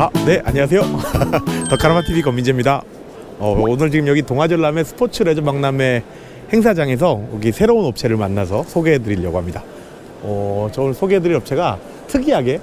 아, 네, 안녕하세요. 더카라마 TV 권민재입니다. 어, 오늘 지금 여기 동아전람의 스포츠 레저 박람회 행사장에서 여기 새로운 업체를 만나서 소개해 드리려고 합니다. 어, 저 오늘 소개해 드릴 업체가 특이하게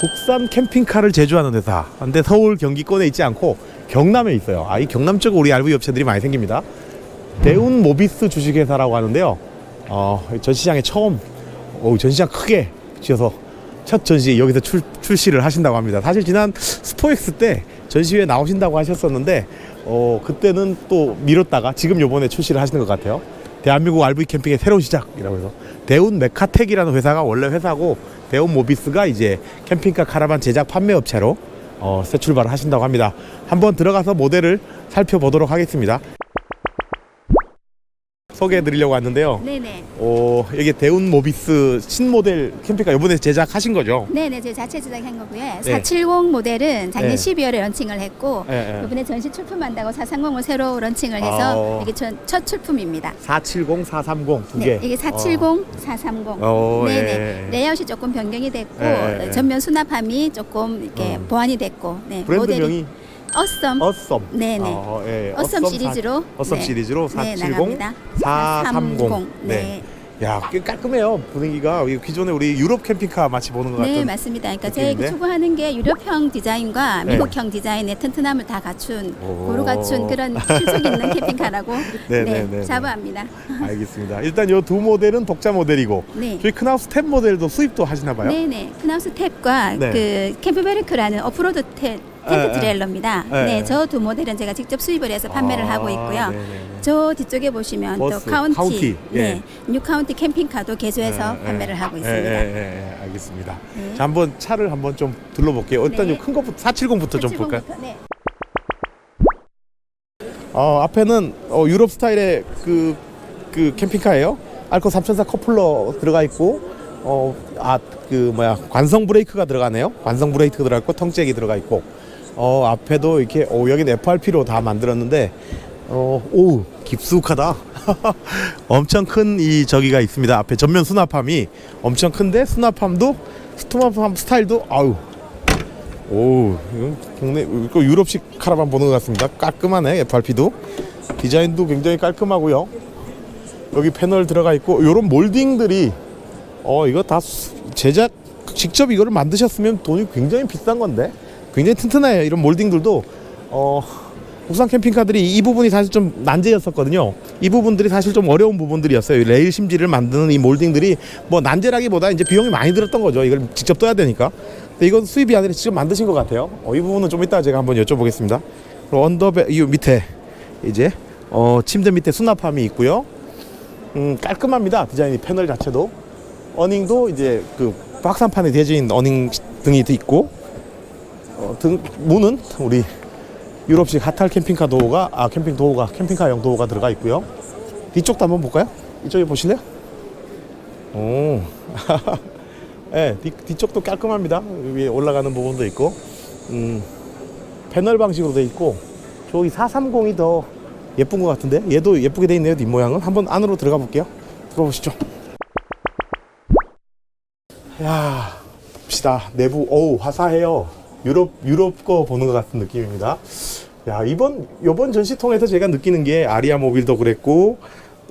국산 캠핑카를 제조하는 회사. 근데 서울 경기권에 있지 않고 경남에 있어요. 아, 이 경남 쪽 우리 RV 업체들이 많이 생깁니다. 대운 모비스 주식회사라고 하는데요. 어, 전시장에 처음 어, 전시장 크게 지어서 첫 전시 여기서 출, 출시를 하신다고 합니다. 사실 지난 스포엑스 때 전시회에 나오신다고 하셨었는데 어, 그때는 또 미뤘다가 지금 요번에 출시를 하시는 것 같아요. 대한민국 RV 캠핑의 새로운 시작이라고 해서 대운 메카텍이라는 회사가 원래 회사고 대운 모비스가 이제 캠핑카 카라반 제작 판매 업체로 어, 새 출발을 하신다고 합니다. 한번 들어가서 모델을 살펴보도록 하겠습니다. 소개해 드리려고 왔는데요. 네네. 어, 이게 대운 모비스 신모델 캠핑카 이번에 제작하신 거죠? 네네. 제 자체 제작한 거고요. 네. 470 모델은 작년 네. 12월에 런칭을 했고 예, 예. 이번에 전시 출품한다고 430을 새로 런칭을 해서 어. 이게 전, 첫 출품입니다. 470, 430 두 개. 네, 이게 470, 430. 어, 네네. 예. 레이아웃이 조금 변경이 됐고 예, 예. 전면 수납함이 조금 이렇게 음. 보완이 됐고 네, 브랜드명이 어썸. 어썸. 네네. 어, 예. 어썸 사- 시리즈로 어썸 네. 시리즈로 네, 470, 나갑니다. 430. 네. 야, 꽤 깔끔해요. 분위기가 이 기존에 우리 유럽 캠핑카 마치 보는 것네 같은. 맞습니다. 그러니까? 제가 추구하는 게 유럽형 디자인과 네. 미국형 디자인의 튼튼함을 다 갖춘 오. 고루 갖춘 그런 실속 있는 캠핑카라고 네, 네, 네, 네, 네. 자부합니다. 알겠습니다. 일단 이 두 모델은 독자 모델이고 네. 저희 크나우스 탭 모델도 수입도 하시나 봐요. 네 네 크나우스 탭과 네. 그 캠프베르크라는 오프로드 탭 네, 텐트 네. 트레일러입니다. 네, 네. 네, 저 두 모델은 제가 직접 수입을 해서 판매를 아, 하고 있고요. 네네네. 저 뒤쪽에 보시면 또 버스, 카운티, 카운티, 예. 네, 뉴 카운티 캠핑카도 개조해서 예, 판매를 예. 하고 예, 있습니다. 예, 예, 예, 알겠습니다. 네. 자, 한번 차를 한번 좀 둘러볼게요. 일단 네. 이큰 것부터 470부터 좀 볼까요? 470부터, 네. 어, 앞에는 어, 유럽 스타일의 그, 그 캠핑카예요. 알코 3004 커플러 들어가 있고 어, 아, 그 뭐야 관성 브레이크가 들어가네요. 관성 브레이크 들어가 있고 통잭이 들어가 있고 어, 앞에도 이렇게 어, 여기는 FRP로 다 만들었는데 어, 오 깊숙하다. 엄청 큰 이 저기가 있습니다. 앞에 전면 수납함이 엄청 큰데 수납함도 수납함 스타일도 아유 오, 이건 국내 이거 유럽식 카라반 보는 것 같습니다. 깔끔하네 FRP도 디자인도 굉장히 깔끔하고요. 여기 패널 들어가 있고 이런 몰딩들이 어 이거 다 수- 제작 직접 이거를 만드셨으면 돈이 굉장히 비싼 건데 굉장히 튼튼해요. 이런 몰딩들도 어 국산 캠핑카들이 이 부분이 사실 좀 난제였었거든요. 이 부분들이 사실 좀 어려운 부분들이었어요. 이 레일 심지를 만드는 이 몰딩들이 뭐 난제라기보다 이제 비용이 많이 들었던 거죠. 이걸 직접 떠야 되니까. 근데 이건 수입이 아니라 직접 만드신 것 같아요. 어, 이 부분은 좀 이따 제가 한번 여쭤보겠습니다. 그리고 언더베 이 밑에 이제 어, 침대 밑에 수납함이 있고요. 음, 깔끔합니다. 디자인이 패널 자체도 어닝도 이제 그 박스판에 대진 어닝 등이 있고 어, 등 문은 우리 유럽식 핫할 캠핑카 도어가 아 캠핑 도어가 캠핑카용 도어가 들어가 있고요. 뒤쪽도 한번 볼까요? 이쪽에 보실래요? 오, 예, 뒤, 뒤쪽도 깔끔합니다. 위에 올라가는 부분도 있고, 음, 패널 방식으로 돼 있고, 저기 430이 더 예쁜 것 같은데, 얘도 예쁘게 돼 있네요. 뒷 모양은 한번 안으로 들어가 볼게요. 들어보시죠. 야, 봅시다. 내부, 어우 화사해요. 유럽 유럽 거 보는 것 같은 느낌입니다. 야 이번 이번 전시 통해서 제가 느끼는 게 아리아 모빌도 그랬고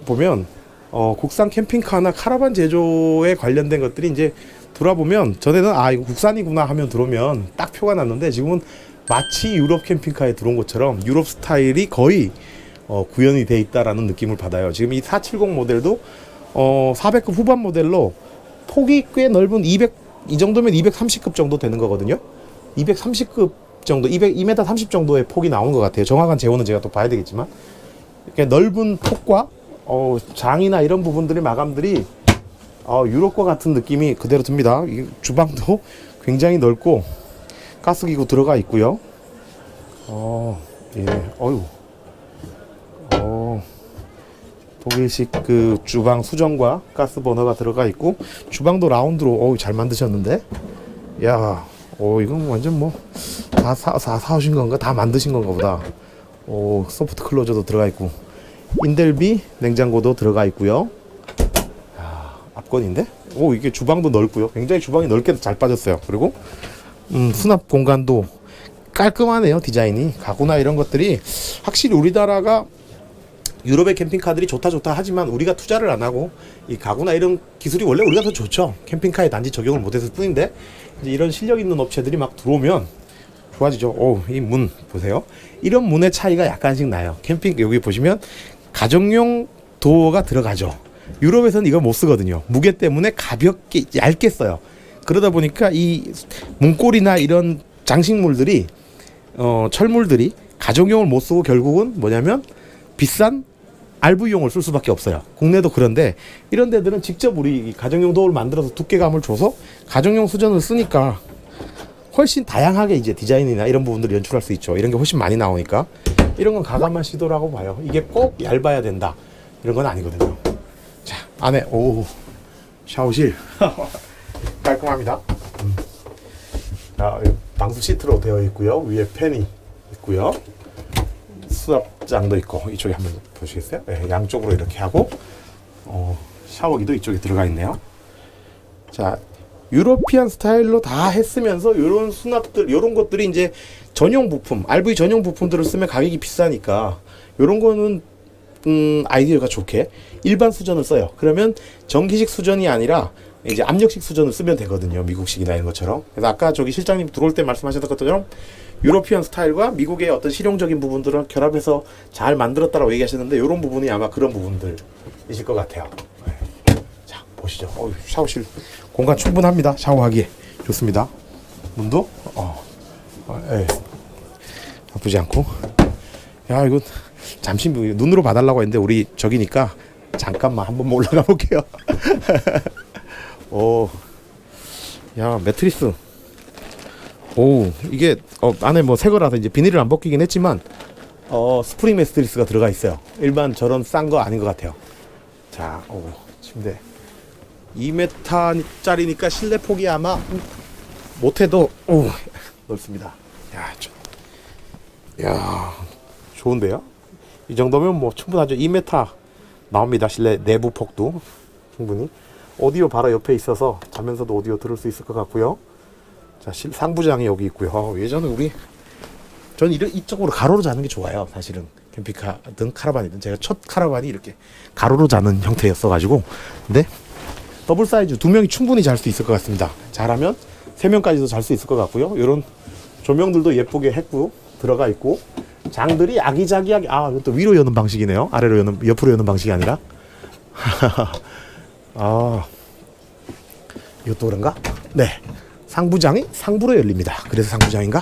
보면 어, 국산 캠핑카나 카라반 제조에 관련된 것들이 이제 돌아보면 전에는 아 이거 국산이구나 하면 들어오면 딱 표가 났는데 지금은 마치 유럽 캠핑카에 들어온 것처럼 유럽 스타일이 거의 어, 구현이 돼 있다라는 느낌을 받아요. 지금 이 470 모델도 어, 400급 후반 모델로 폭이 꽤 넓은 200 이 정도면 230급 정도 되는 거거든요. 230급 정도, 200, 2m 30 정도의 폭이 나오는 것 같아요. 정확한 재원은 제가 또 봐야 되겠지만 이렇게 넓은 폭과 어, 장이나 이런 부분들의 마감들이 어, 유럽과 같은 느낌이 그대로 듭니다. 이 주방도 굉장히 넓고 가스기구 들어가 있고요. 어, 예, 어유, 어, 독일식 그 주방 수정과 가스 버너가 들어가 있고 주방도 라운드로 어우 잘 만드셨는데, 야, 오 이건 완전 뭐다 사, 사, 사오신 건가? 다 만드신 건가 보다. 오 소프트 클로저도 들어가 있고 인델비 냉장고도 들어가 있고요. 야, 앞건인데? 오 이게 주방도 넓고요. 굉장히 주방이 넓게 잘 빠졌어요. 그리고 음, 수납 공간도 깔끔하네요 디자인이 가구나 이런 것들이 확실히 우리나라가 유럽의 캠핑카들이 좋다 좋다 하지만 우리가 투자를 안 하고 이 가구나 이런 기술이 원래 우리가 더 좋죠 캠핑카에 단지 적용을 못했을 뿐인데 이런 실력 있는 업체들이 막 들어오면 좋아지죠. 오, 이 문 보세요. 이런 문의 차이가 약간씩 나요. 캠핑 여기 보시면 가정용 도어가 들어가죠. 유럽에서는 이걸 못 쓰거든요. 무게 때문에 가볍게 얇게 써요. 그러다 보니까 이 문고리나 이런 장식물들이 어, 철물들이 가정용을 못 쓰고 결국은 뭐냐면 비싼 RV용을 쓸 수밖에 없어요. 국내도 그런데 이런 데들은 직접 우리 이 가정용 도어를 만들어서 두께감을 줘서 가정용 수전을 쓰니까 훨씬 다양하게 이제 디자인이나 이런 부분들을 연출할 수 있죠. 이런 게 훨씬 많이 나오니까 이런 건 가감한 시도라고 봐요. 이게 꼭 얇아야 된다 이런 건 아니거든요. 자 안에 오 샤워실 깔끔합니다. 음. 자, 방수 시트로 되어 있고요. 위에 팬이 있고요. 수납장도 있고 이쪽에 한번 보시겠어요? 네, 양쪽으로 이렇게 하고 어, 샤워기도 이쪽에 들어가 있네요. 자 유러피안 스타일로 다 했으면서 요런 수납들 요런 것들이 이제 전용 부품 RV 전용 부품들을 쓰면 가격이 비싸니까 요런 거는 음 아이디어가 좋게 일반 수전을 써요 그러면 전기식 수전이 아니라 이제 압력식 수전을 쓰면 되거든요 미국식이나 이런 것처럼 그래서 아까 저기 실장님 들어올 때 말씀하셨던 것처럼 유러피안 스타일과 미국의 어떤 실용적인 부분들을 결합해서 잘 만들었다라고 얘기하셨는데 요런 부분이 아마 그런 부분들이실 것 같아요. 네. 자 보시죠. 어, 샤워실 공간 충분합니다. 샤워하기에. 좋습니다. 문도? 어, 어 예. 나쁘지 않고. 야 이거 잠시 뭐 눈으로 봐달라고 했는데 우리 저기니까 잠깐만 한번 올라가 볼게요. 오 야 매트리스 오 이게 어, 안에 뭐 새 거라서 이제 비닐을 안 벗기긴 했지만 어 스프링 매트리스가 들어가 있어요 일반 저런 싼 거 아닌 것 같아요 자 오 침대 2m짜리니까 실내 폭이 아마 못해도 오 넓습니다. 야, 저, 야 좋은데요? 이 정도면 뭐 충분하죠. 2m 나옵니다. 실내 내부 폭도 충분히 오디오 바로 옆에 있어서 자면서도 오디오 들을 수 있을 것 같고요. 자, 실, 상부장이 여기 있고요. 어, 예전에 우리 전 이런 이쪽으로 가로로 자는 게 좋아요. 사실은 캠핑카든 카라반이든 제가 첫 카라반이 이렇게 가로로 자는 형태였어 가지고 근데 더블 사이즈 두 명이 충분히 잘 수 있을 것 같습니다. 잘하면 세 명까지도 잘 수 있을 것 같고요. 이런 조명들도 예쁘게 했고 들어가 있고 장들이 아기자기하게 아또 위로 여는 방식이네요. 아래로 여는 옆으로 여는 방식이 아니라 아 이것도 그런가? 네 상부장이 상부로 열립니다. 그래서 상부장인가?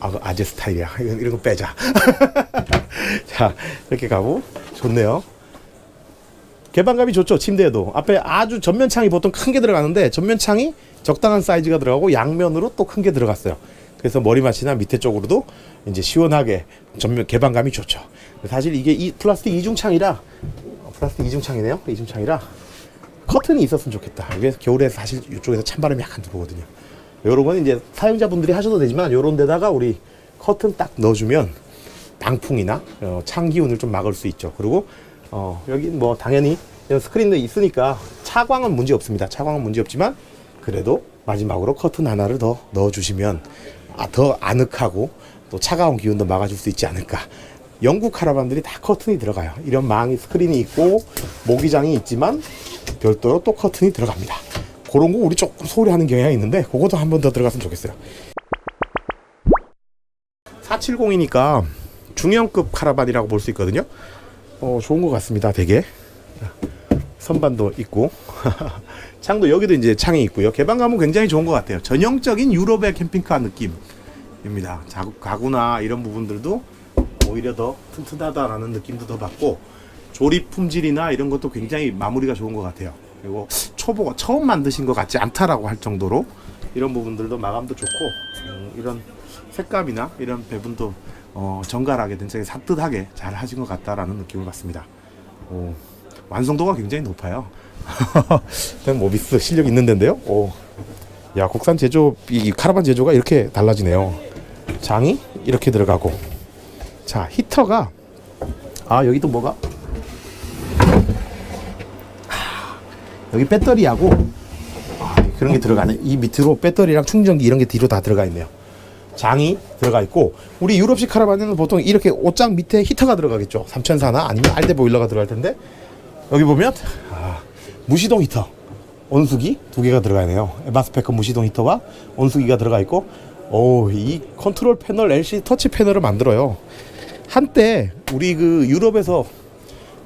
아, 그 아재 스타일이야. 이런, 이런 거 빼자. 자, 이렇게 가고 좋네요. 개방감이 좋죠 침대에도 앞에 아주 전면창이 보통 큰 게 들어가는데 전면창이 적당한 사이즈가 들어가고 양면으로 또 큰 게 들어갔어요 그래서 머리맡이나 밑에 쪽으로도 이제 시원하게 전면 개방감이 좋죠 사실 이게 이 플라스틱 이중창이라 어, 플라스틱 이중창이네요 이중창이라 커튼이 있었으면 좋겠다 이게 겨울에 사실 이쪽에서 찬바람이 약간 들어오거든요 요런 건 이제 사용자분들이 하셔도 되지만 요런 데다가 우리 커튼 딱 넣어주면 방풍이나 어, 찬 기운을 좀 막을 수 있죠 그리고 어, 여기 뭐 당연히 이런 스크린도 있으니까 차광은 문제 없습니다. 차광은 문제 없지만 그래도 마지막으로 커튼 하나를 더 넣어주시면 아, 더 아늑하고 또 차가운 기운도 막아줄 수 있지 않을까. 영국 카라반들이 다 커튼이 들어가요. 이런 망이 스크린이 있고 모기장이 있지만 별도로 또 커튼이 들어갑니다. 그런 거 우리 조금 소홀히 하는 경향이 있는데 그것도 한 번 더 들어갔으면 좋겠어요. 470이니까 중형급 카라반이라고 볼 수 있거든요. 어, 좋은 것 같습니다. 되게 선반도 있고 창도 여기도 이제 창이 있고요. 개방감은 굉장히 좋은 것 같아요. 전형적인 유럽의 캠핑카 느낌입니다. 자, 가구나 이런 부분들도 오히려 더 튼튼하다라는 느낌도 더 받고 조립 품질이나 이런 것도 굉장히 마무리가 좋은 것 같아요. 그리고 초보가 처음 만드신 것 같지 않다라고 할 정도로 이런 부분들도 마감도 좋고 음, 이런 색감이나 이런 배분도 어, 정갈하게 굉장히 산뜻하게 잘 하신 것 같다라는 느낌을 받습니다. 오, 완성도가 굉장히 높아요. 그냥 모비스 실력 있는 데인데요. 오, 야 국산 제조 이 카라반 제조가 이렇게 달라지네요. 장이 이렇게 들어가고, 자 히터가 아 여기 또 뭐가 하, 여기 배터리하고 아, 그런 게 들어가네. 이 밑으로 배터리랑 충전기 이런 게 뒤로 다 들어가 있네요. 장이 들어가 있고 우리 유럽식 카라반에는 보통 이렇게 옷장 밑에 히터가 들어가겠죠. 3004나 아니면 알데 보일러가 들어갈 텐데 여기 보면 아, 무시동 히터 온수기 두 개가 들어가네요. 에바스페커 무시동 히터와 온수기가 들어가 있고 오, 이 컨트롤 패널 LCD 터치 패널을 만들어요. 한때 우리 그 유럽에서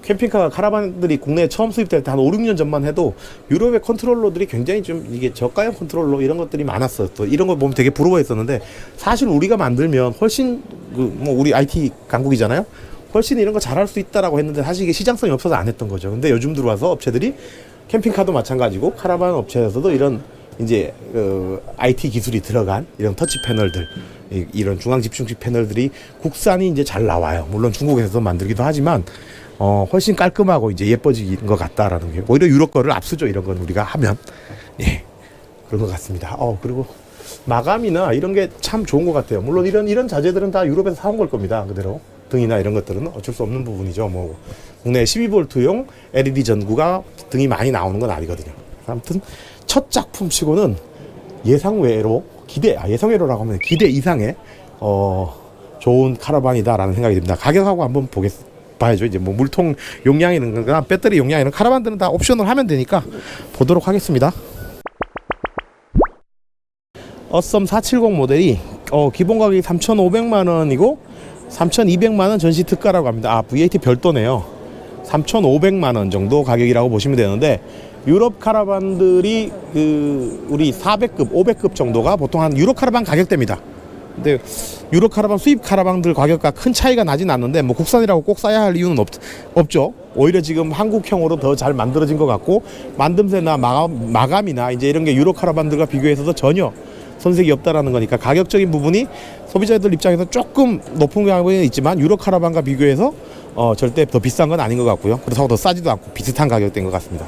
캠핑카 카라반들이 국내에 처음 수입될 때 한 5, 6년 전만 해도 유럽의 컨트롤러들이 굉장히 좀 이게 저가형 컨트롤러 이런 것들이 많았어요. 또 이런 거 보면 되게 부러워했었는데 사실 우리가 만들면 훨씬 그 뭐 우리 IT 강국이잖아요. 훨씬 이런 거 잘할 수 있다라고 했는데 사실 이게 시장성이 없어서 안 했던 거죠. 근데 요즘 들어와서 업체들이 캠핑카도 마찬가지고 카라반 업체에서도 이런 이제 그 IT 기술이 들어간 이런 터치 패널들 이- 이런 중앙 집중식 패널들이 국산이 이제 잘 나와요. 물론 중국에서도 만들기도 하지만 어 훨씬 깔끔하고 이제 예뻐지는 것 같다라는 게 오히려 유럽 거를 앞서죠. 이런 건 우리가 하면 예 그런 것 같습니다. 어 그리고 마감이나 이런 게 참 좋은 것 같아요. 물론 이런 이런 자재들은 다 유럽에서 사온 걸 겁니다. 그대로 등이나 이런 것들은 어쩔 수 없는 부분이죠. 뭐 국내 12V용 LED 전구가 등이 많이 나오는 건 아니거든요. 아무튼 첫 작품치고는 예상 외로 기대 아 예상 외로라고 하면 기대 이상의 어 좋은 카라반이다라는 생각이 듭니다. 가격하고 한번 보겠 봐야죠. 이제 뭐 물통 용량이는 거나 배터리 용량이는 카라반들은 다 옵션을 하면 되니까 보도록 하겠습니다. 어썸 470 모델이 어, 기본 가격이 3,500만 원이고 3,200만 원 전시 특가라고 합니다. 아, VAT 별도네요. 3,500만 원 정도 가격이라고 보시면 되는데 유럽 카라반들이 그 우리 400급, 500급 정도가 보통 한 유럽 카라반 가격대입니다. 근데 유럽 카라반 수입 카라반들 가격과 큰 차이가 나진 않는데 뭐 국산이라고 꼭 싸야 할 이유는 없, 없죠. 오히려 지금 한국형으로 더 잘 만들어진 것 같고 만듦새나 마감, 마감이나 이제 이런 게 유럽 카라반들과 비교해서도 전혀 손색이 없다라는 거니까 가격적인 부분이 소비자들 입장에서 조금 높은 가격은 있지만 유럽 카라반과 비교해서 어, 절대 더 비싼 건 아닌 것 같고요. 그렇다고 더 싸지도 않고 비슷한 가격대인 것 같습니다.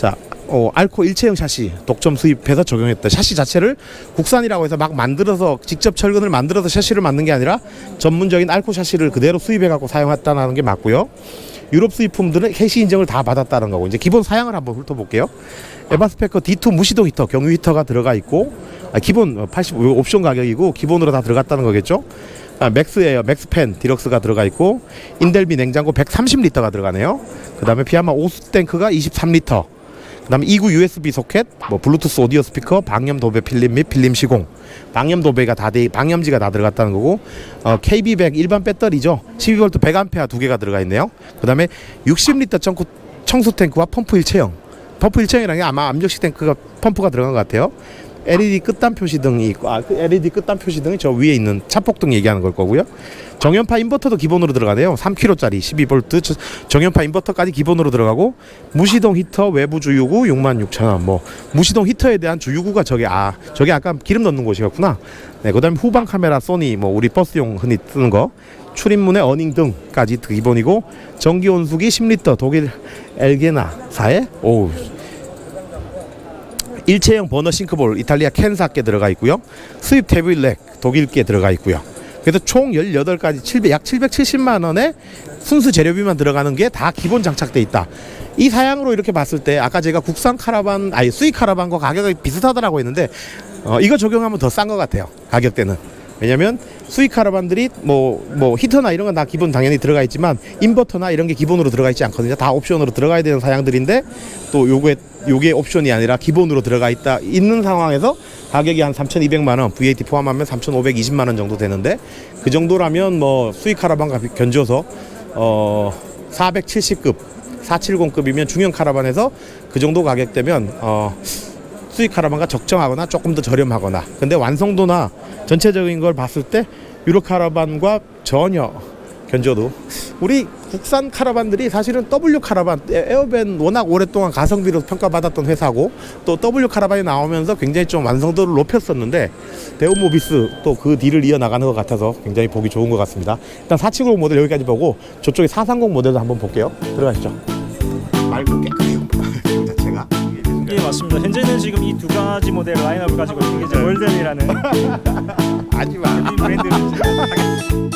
자, 어, 알코 일체형 샤시 독점 수입해서 적용했다. 샤시 자체를 국산이라고 해서 막 만들어서 직접 철근을 만들어서 샤시를 만든 게 아니라 전문적인 알코 샤시를 그대로 수입해 갖고 사용했다는 게 맞고요. 유럽 수입품들은 해시 인정을 다 받았다는 거고 이제 기본 사양을 한번 훑어볼게요. 에바스페커 D2 무시동 히터, 경유 히터가 들어가 있고 아, 기본 85 옵션 가격이고 기본으로 다 들어갔다는 거겠죠. 아, 맥스에요. 맥스팬 디럭스가 들어가 있고 인델비 냉장고 130리터가 들어가네요. 그다음에 피아마 오스 탱크가 23리터. 그다음에 2구 USB 소켓, 뭐 블루투스 오디오 스피커, 방염 도배 필름 및 필름 시공, 방염 도배가 다 돼, 방염지가 다 들어갔다는 거고, 어, KB100 일반 배터리죠, 12V 100A 두 개가 들어가 있네요. 그다음에 60리터 청구, 청소 탱크와 펌프 일체형, 펌프 일체형이라는 게 아마 암적식 탱크가 펌프가 들어간 것 같아요. LED 끝단 표시등이 있고, 아, 그 LED 끝단 표시등이 저 위에 있는 차폭등 얘기하는 걸 거고요. 정연파 인버터도 기본으로 들어가네요. 3kg짜리 12V 저- 정연파 인버터까지 기본으로 들어가고 무시동 히터 외부 주유구 66,000원. 뭐 무시동 히터에 대한 주유구가 저게 아 저게 아까 기름 넣는 곳이었구나. 네, 그다음에 후방 카메라 소니 뭐 우리 버스용 흔히 쓰는 거 출입문의 어닝 등까지 기본이고 전기 온수기 10리터 독일 엘게나사의 오 일체형 버너 싱크볼 이탈리아 켄사께 들어가 있고요. 수입 태블렉 독일께 들어가 있고요. 그래서 총 18가지 700, 약 770만 원에 순수 재료비만 들어가는 게 다 기본 장착돼 있다. 이 사양으로 이렇게 봤을 때 아까 제가 국산 카라반 아니 수입 카라반과 가격이 비슷하다라고 했는데 어, 이거 적용하면 더 싼 것 같아요. 가격대는. 왜냐면 수입 카라반들이 뭐 뭐 히터나 이런 건 다 기본 당연히 들어가 있지만 인버터나 이런 게 기본으로 들어가 있지 않거든요. 다 옵션으로 들어가야 되는 사양들인데 또 요게 요게 옵션이 아니라 기본으로 들어가 있다 있는 상황에서 가격이 한 3,200만 원, VAT 포함하면 3,520만 원 정도 되는데 그 정도라면 뭐 수입 카라반과 비- 견줘서 어 470급, 470급이면 중형 카라반에서 그 정도 가격대면 어 수입 카라반과 적정하거나 조금 더 저렴하거나. 근데 완성도나 전체적인 걸 봤을 때 유로 카라반과 전혀 견줘도. 우리 국산 카라반들이 사실은 W 카라반 에- 에어밴 워낙 오랫동안 가성비로 평가받았던 회사고 또 W 카라반이 나오면서 굉장히 좀 완성도를 높였었는데 대우모비스 또 그 뒤를 이어나가는 것 같아서 굉장히 보기 좋은 것 같습니다. 일단 470 모델 여기까지 보고 저쪽에 430 모델도 한번 볼게요. 들어가시죠. 맑고 깨끗해요. 자체가. 예 맞습니다. 현재는 지금 이 두 가지 모델 라인업을 가지고 있는 게 하지마. 이 브랜드를 지금